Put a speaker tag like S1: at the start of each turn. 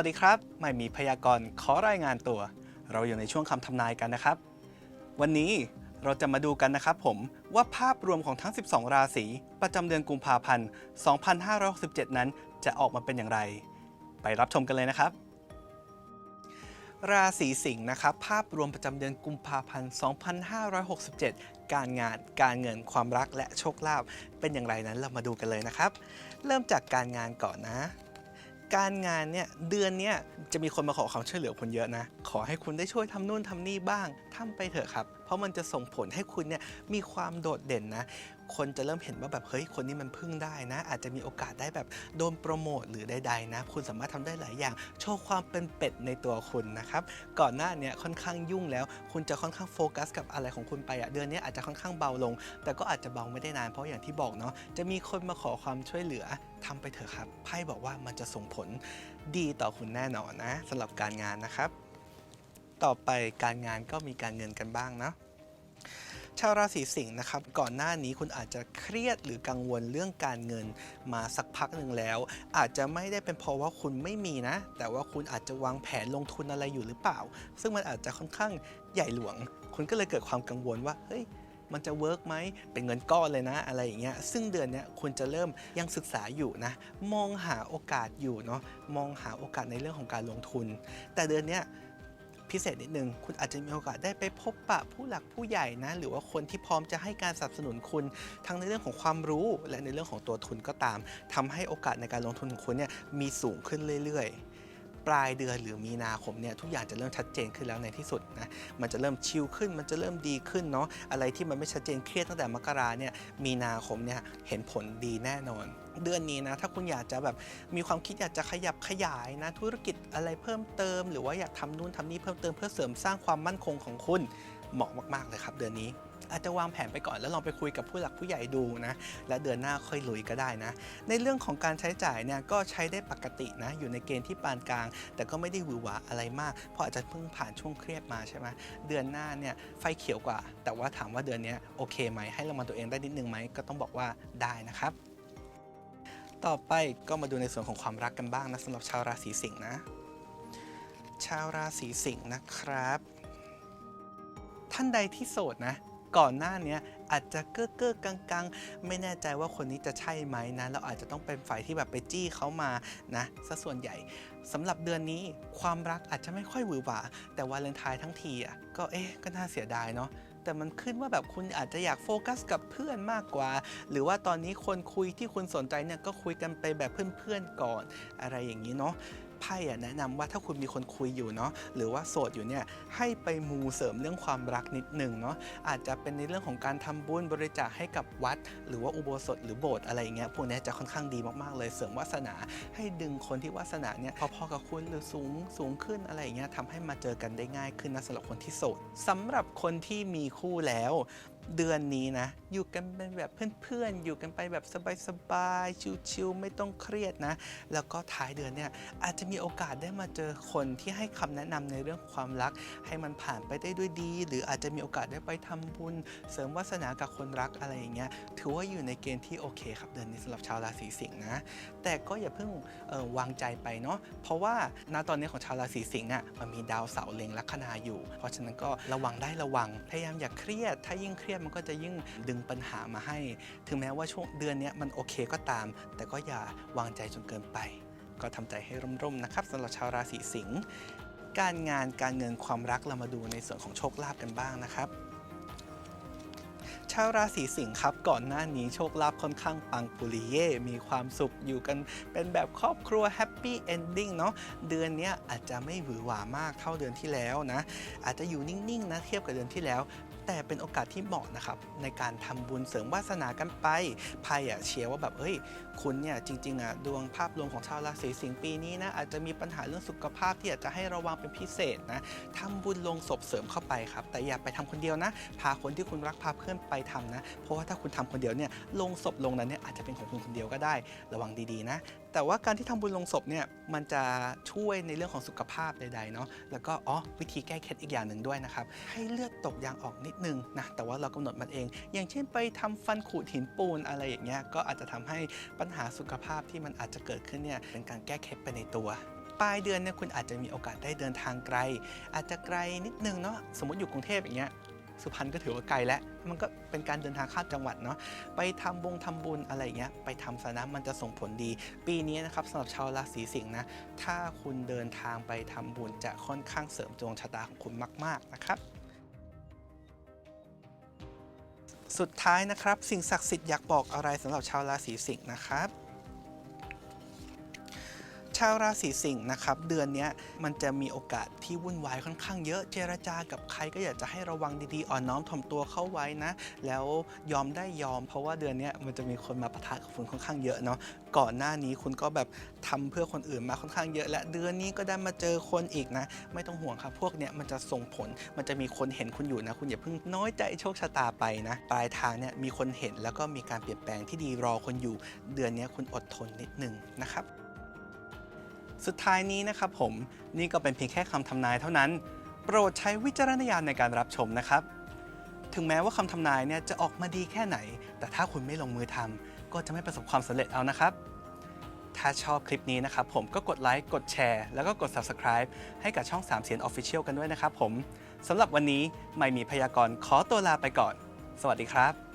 S1: วัสดีครับไม่มีพยากรณ์ขอรายงานตัว เราอยู่ในช่วงคำทำนายกันนะครับ วันนี้เราจะมาดูกันนะครับผมว่าภาพรวมของทั้ง 12 ราศีประจำเดือนกุมภาพันธ์ 2567 นั้นจะออกมาเป็นอย่างไร ไปรับชมกันเลยนะครับ ราศีสิงห์นะครับ ภาพรวมประจำเดือนกุมภาพันธ์ 2567 การงาน การเงิน ความรักและโชคลาภเป็นอย่างไรนั้นเรามาดูกันเลยนะครับ เริ่มจากการงานก่อนนะ การงานเนี่ยเดือนเนี้ยจะมีคนมาขอความช่วยเหลือคุณเยอะนะ ขอให้คุณได้ช่วยทำนู่นทำนี่บ้างทำไปเถอะครับ เพราะมันจะส่งผลให้คุณเนี่ยมีความโดดเด่นนะ คนจะเริ่มเห็นว่าแบบเฮ้ยคนนี้มันพึ่งได้นะ อาจจะมีโอกาสได้แบบโดนโปรโมทหรือใดๆนะ คุณสามารถทำได้หลายอย่าง โชว์ความเป็นเป็ดในตัวคุณนะครับ ก่อนหน้าเนี้ค่อนข้างยุ่งแล้ว คุณจะค่อนข้างโฟกัสกับอะไรของคุณไปอะเดือนนี้อาจจะค่อนข้างเบาลง แต่ก็อาจจะเบาไม่ได้นานเพราะอย่างที่บอกเนาะจะมีคนมาขอความช่วยเหลือทำไปเถอะครับไพ่บอกว่ามันจะส่งผลดีต่อคุณแน่นอนนะสำหรับการงานนะครับ ต่อไปการงานก็มีการเงินกันบ้างเนาะ ชาวราศีสิงห์นะครับก่อนหน้านี้คุณอาจจะเครียดหรือกังวลเรื่องการเงินมาสักพักหนึ่งแล้ว อาจจะไม่ได้เป็นเพราะว่าคุณไม่มีนะ แต่ว่าคุณอาจจะวางแผนลงทุนอะไรอยู่หรือเปล่า ซึ่งมันอาจจะค่อนข้างใหญ่หลวง คุณก็เลยเกิดความกังวลว่าเฮ้ยมันจะเวิร์กไหม เป็นเงินก้อนเลยนะ อะไรอย่างเงี้ย ซึ่งเดือนนี้คุณจะเริ่มยังศึกษาอยู่นะ มองหาโอกาสอยู่เนาะ มองหาโอกาสในเรื่องของการลงทุน แต่เดือนนี้ พิเศษนิดนึง คุณอาจจะมีโอกาสได้ไปพบปะผู้หลักผู้ใหญ่นะ หรือว่าคนที่พร้อมจะให้การสนับสนุนคุณ ทั้งในเรื่องของความรู้ และในเรื่องของตัวทุนก็ตามทำให้โอกาสในการลงทุนของคุณเนี่ยมีสูงขึ้นเรื่อยๆ ปลายเดือนหรือมีนาคมเนี่ยทุกอย่างจะเริ่มชัดเจนขึ้นแล้วในที่สุดนะมันจะเริ่มชิลขึ้น มันจะเริ่มดีขึ้นเนาะอะไรที่มันไม่ชัดเจนเครียดตั้งแต่มกราเนี่ยมีนาคมเนี่ยเห็นผลดีแน่นอน เดือนนี้นะถ้าคุณอยากจะแบบมีความคิดอยากจะขยับขยายนะธุรกิจอะไรเพิ่มเติม หรือว่าอยากทำนู่นทำนี่เพิ่มเติมเพื่อเสริมสร้างความมั่นคงของคุณเหมาะมากๆเลยครับ เดือนนี้ อาจจะวางแผนไปก่อนแล้วลองไปคุยกับผู้หลักผู้ใหญ่ดูนะ และเดือนหน้าค่อยลุยก็ได้นะ ในเรื่องของการใช้จ่ายเนี่ยก็ใช้ได้ปกตินะ อยู่ในเกณฑ์ที่ปานกลาง แต่ก็ไม่ได้หวือหวาอะไรมาก เพราะอาจจะเพิ่งผ่านช่วงเครียดมาใช่ไหมเดือนหน้าเนี่ยไฟเขียวกว่า แต่ว่าถามว่าเดือนนี้โอเคไหมให้รางวัลตัวเองได้นิดนึงไหมก็ต้องบอกว่าได้นะครับ ต่อไปก็มาดูในส่วนของความรักกันบ้างนะสำหรับชาวราศีสิงห์นะ ชาวราศีสิงห์นะครับ ท่านใดที่โสดนะ ก่อนหน้านี้อาจจะเก้อเก้อกังกังๆ ไม่แน่ใจว่าคนนี้จะใช่ไหมนะ เราอาจจะต้องเป็นฝ่ายที่แบบไปจี้เขามานะซะส่วนใหญ่สำหรับเดือนนี้ความรักอาจจะไม่ค่อยหวือหวา แต่วาเลนไทน์ทั้งทีอะก็เอ๊ะก็น่าเสียดายเนาะแต่มันขึ้นว่าแบบคุณอาจจะอยากโฟกัสกับเพื่อนมากกว่า หรือว่าตอนนี้คนคุยที่คุณสนใจเนี่ยก็คุยกันไปแบบเพื่อนๆก่อนอะไรอย่างนี้เนาะ ไพ่อะแนะนำว่าถ้าคุณมีคนคุยอยู่เนาะหรือว่าโสดอยู่เนี่ยให้ไปมูเสริมเรื่องความรักนิดหนึ่งเนาะอาจจะเป็นในเรื่องของการทำบุญบริจาคให้กับวัด หรือว่าอุโบสถหรือโบสถ์อะไรเงี้ยพวกเนี้ยจะค่อนข้างดีมากๆเลย เสริมวาสนาให้ดึงคนที่วาสนาเนี่ยพอๆกับคุณหรือสูงสูงขึ้นอะไรเงี้ยทำให้มาเจอกันได้ง่ายขึ้นนะสำหรับคนที่โสดสำหรับคนที่มีคู่แล้ว เดือนนี้นะ อยู่กันเป็นแบบเพื่อนๆ อยู่กันไปแบบสบายๆ ชิลๆ ไม่ต้องเครียดนะ แล้วก็ท้ายเดือนเนี่ยอาจจะมีโอกาสได้มาเจอคนที่ให้คำแนะนำในเรื่องความรัก ให้มันผ่านไปได้ด้วยดี หรืออาจจะมีโอกาสได้ไปทำบุญ เสริมวาสนากับคนรักอะไรอย่างเงี้ย ถือว่าอยู่ในเกณฑ์ที่โอเคครับเดือนนี้สำหรับชาวราศีสิงห์นะ แต่ก็อย่าเพิ่งออวางใจไปเนาะ เพราะว่าณตอนนี้ของชาวราศีสิงห์อะมันมีดาวเสาร์เล็งลัคนาอยู่ เพราะฉะนั้นก็ระวังได้ระวัง พยายามอย่าเครียด ถ้ายิ่งเครียดมันก็จะยิ่งดึงปัญหามาให้ ถึงแม้ว่าช่วงเดือนนี้มันโอเคก็ตาม แต่ก็อย่าวางใจจนเกินไป ก็ทำใจให้ร่มๆนะครับสำหรับชาวราศีสิงห์การงานการเงินความรักเรามาดูในส่วนของโชคลาภกันบ้างนะครับชาวราศีสิงห์ครับก่อนหน้านี้โชคลาภค่อนข้างปังปุริเย่มีความสุขอยู่กันเป็นแบบครอบครัวแฮปปี้เอนดิ้งเนาะเดือนนี้อาจจะไม่หวือหวามากเท่าเดือนที่แล้วนะ อาจจะอยู่นิ่ง ๆ นะ เทียบกับเดือนที่แล้ว แต่เป็นโอกาสที่เหมาะนะครับในการทำบุญเสริมวาสนากันไปไพ่อะเชียร์ว่าแบบเอ้ยคุณเนี่ยจริงๆอะดวงภาพรวมของชาวราศีสิงห์ปีนี้นะอาจจะมีปัญหาเรื่องสุขภาพที่อาจจะให้ระวังเป็นพิเศษนะทำบุญลงศพเสริมเข้าไปครับ แต่อย่าไปทำคนเดียวนะ พาคนที่คุณรักพาเพื่อนไปทำนะ เพราะว่าถ้าคุณทำคนเดียวเนี่ยลงศพลงนั้นเนี่ยอาจจะเป็นของคุณคนเดียวก็ได้ ระวังดีๆนะแต่ว่าการที่ทำบุญลงศพเนี่ยมันจะช่วยในเรื่องของสุขภาพใดๆเนาะแล้วก็อ๋อวิธีแก้เคล็ดอีกอย่างหนึ่งด้วยนะครับ ให้เลือดตกยางออกนิดนึงนะแต่ว่าเรากำหนดมันเอง อย่างเช่นไปทำฟันขูดหินปูนอะไรอย่างเงี้ยก็อาจจะทำให้ปัญหาสุขภาพที่มันอาจจะเกิดขึ้นเนี่ยเป็นการแก้เคล็ดไปในตัวปลายเดือนเนี่ยคุณอาจจะมีโอกาสได้เดินทางไกล อาจจะไกลนิดนึงเนาะสมมติอยู่กรุงเทพอย่างเงี้ย สุพรรณก็ถือว่าไกลแล้วมันก็เป็นการเดินทางข้ามจังหวัดเนาะไปทำบงทำบุญอะไรเงี้ยไปทำสนะมันจะส่งผลดี ปีนี้นะครับสำหรับชาวราศีสิงห์นะถ้าคุณเดินทางไปทำบุญจะค่อนข้างเสริมดวงชะตาของคุณมาก ๆนะครับสุดท้ายนะครับ สิ่งศักดิ์สิทธิ์อยากบอกอะไรสำหรับชาวราศีสิงห์นะครับ ชาวราศีสิงห์นะครับเดือนนี้มันจะมีโอกาสที่วุ่นวายค่อนข้างเยอะเจรจากับใครก็อยากจะให้ระวังดีๆอ่อนน้อมถ่อมตัวเข้าไว้นะ แล้วยอมได้ยอม เพราะว่าเดือนนี้มันจะมีคนมาปะทะกับคุณค่อนข้างเยอะเนาะก่อนหน้านี้คุณก็แบบทำเพื่อคนอื่นมาค่อนข้างเยอะ และเดือนนี้ก็ได้มาเจอคนอีกนะ ไม่ต้องห่วงครับพวกเนี้ยมันจะส่งผลมันจะมีคนเห็นคุณอยู่นะ คุณอย่าเพิ่งน้อยใจโชคชะตาไปนะปลายทางเนี่ยมีคนเห็นแล้วก็มีการเปลี่ยนแปลงที่ดีรอคนอยู่ เดือนนี้คุณอดทนนิดนึงนะครับ สุดท้ายนี้นะครับผมนี่ก็เป็นเพียงแค่คำทำนายเท่านั้น โปรดใช้วิจารณญาณในการรับชมนะครับ ถึงแม้ว่าคำทำนายเนี่ยจะออกมาดีแค่ไหน แต่ถ้าคุณไม่ลงมือทำก็จะไม่ประสบความสำเร็จเอานะครับ ถ้าชอบคลิปนี้นะครับผมก็กดไลค์กดแชร์แล้วก็กด Subscribe ให้กับช่อง 3 เสียน Official กันด้วยนะครับผมสำหรับวันนี้ไม่มีพยากรณ์ขอตัวลาไปก่อน สวัสดีครับ